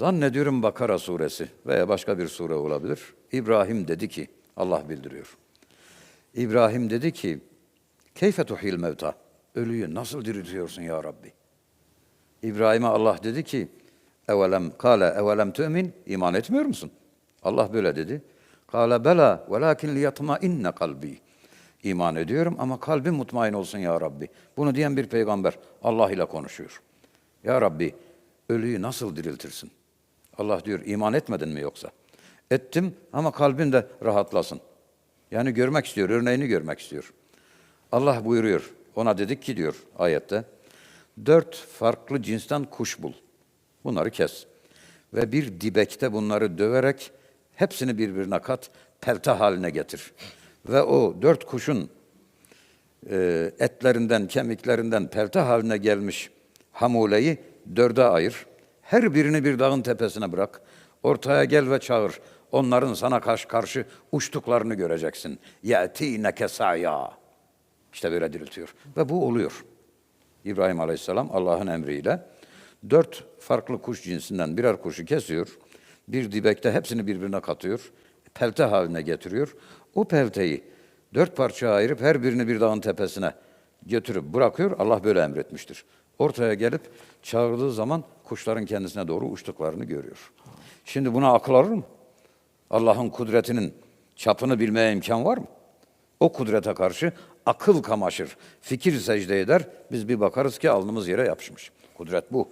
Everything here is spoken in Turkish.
Zannediyorum Bakara suresi veya başka bir sure olabilir. İbrahim dedi ki, Allah bildiriyor. İbrahim dedi ki, Keyfe tuhil mevta? Ölüyü nasıl diriltiyorsun ya Rabbi? İbrahim'e Allah dedi ki, evelem kâle evelem tü'min, iman etmiyor musun? Allah böyle dedi. Kâle bela velakin liyatma inne kalbi. İman ediyorum ama kalbim mutmain olsun ya Rabbi. Bunu diyen bir peygamber Allah ile konuşuyor. Ya Rabbi ölüyü nasıl diriltirsin? Allah diyor iman etmedin mi yoksa? Ettim ama kalbin de rahatlasın. Yani görmek istiyor, örneğini görmek istiyor. Allah buyuruyor, ona dedik ki diyor ayette, dört farklı cinsten kuş bul. Bunları kes. Ve bir dibekte bunları döverek hepsini birbirine kat, pelte haline getir. Ve o dört kuşun e, etlerinden, kemiklerinden pelte haline gelmiş hamuleyi dörde ayır. Her birini bir dağın tepesine bırak. Ortaya gel ve çağır. Onların sana karşı karşı uçtuklarını göreceksin. Ye'tîneke sa'ya. İşte böyle diriltiyor. Ve bu oluyor. İbrahim Aleyhisselam Allah'ın emriyle dört farklı kuş cinsinden birer kuşu kesiyor. Bir dibekte hepsini birbirine katıyor. Pelte haline getiriyor. O pelteyi dört parçaya ayırıp her birini bir dağın tepesine götürüp bırakıyor. Allah böyle emretmiştir. Ortaya gelip çağırdığı zaman kuşların kendisine doğru uçtuklarını görüyor. Şimdi buna akıl alır mı? Allah'ın kudretinin çapını bilmeye imkan var mı? O kudrete karşı akıl kamaşır, fikir secde eder. Biz bir bakarız ki alnımız yere yapışmış. Kudret bu.